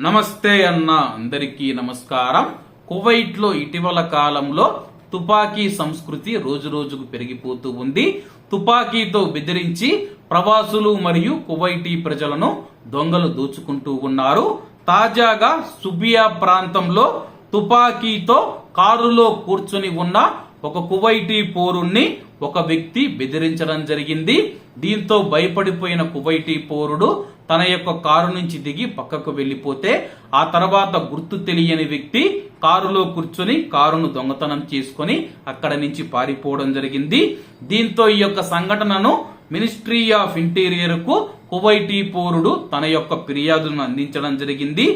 నమస్తే అన్న అందరికీ నమస్కారం. కువైట్లో ఇటీవల కాలంలో తుపాకీ సంస్కృతి రోజు రోజుకు పెరిగిపోతూ ఉంది. తుపాకీతో బెదిరించి ప్రవాసులు మరియు కువైటీ ప్రజలను దొంగలు దోచుకుంటూ ఉన్నారు. తాజాగా సుబియా ప్రాంతంలో తుపాకీతో కారులో కూర్చుని ఉన్న ఒక కువైటీ పోరుణ్ణి ఒక వ్యక్తి బెదిరించడం జరిగింది. దీంతో భయపడిపోయిన కువైటీ పోరుడు తన యొక్క కారు నుంచి దిగి పక్కకు వెళ్ళిపోతే ఆ తర్వాత గుర్తు తెలియని వ్యక్తి కారులో కూర్చొని కారును దొంగతనం చేసుకొని అక్కడ నుంచి పారిపోవడం జరిగింది. దీంతో ఈ యొక్క సంఘటనను మినిస్ట్రీ ఆఫ్ ఇంటీరియర్కు కువైటీ పోరుడు తన యొక్క ఫిర్యాదులను అందించడం జరిగింది.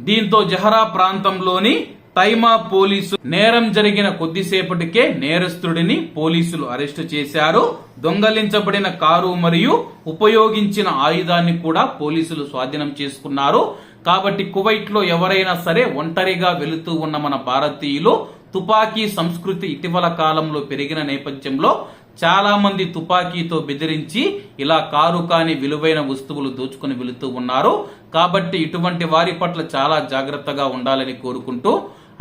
దీంతో జహరా ప్రాంతంలోని తైమా పోలీసు నేరం జరిగిన కొద్దిసేపటికే నేరస్తుడిని పోలీసులు అరెస్టు చేశారు. దొంగలించబడిన కారు మరియు ఉపయోగించిన ఆయుధాన్ని కూడా పోలీసులు స్వాధీనం చేసుకున్నారు. కాబట్టి కువైట్లో ఎవరైనా సరే ఒంటరిగా వెళుతూ ఉన్న మన భారతీయులు తుపాకీ సంస్కృతి ఇటీవల కాలంలో పెరిగిన నేపథ్యంలో చాలా మంది తుపాకీతో బెదిరించి ఇలా కారు కాని విలువైన వస్తువులు దోచుకుని వెళుతూ ఉన్నారు. కాబట్టి ఇటువంటి వారి పట్ల చాలా జాగ్రత్తగా ఉండాలని కోరుకుంటూ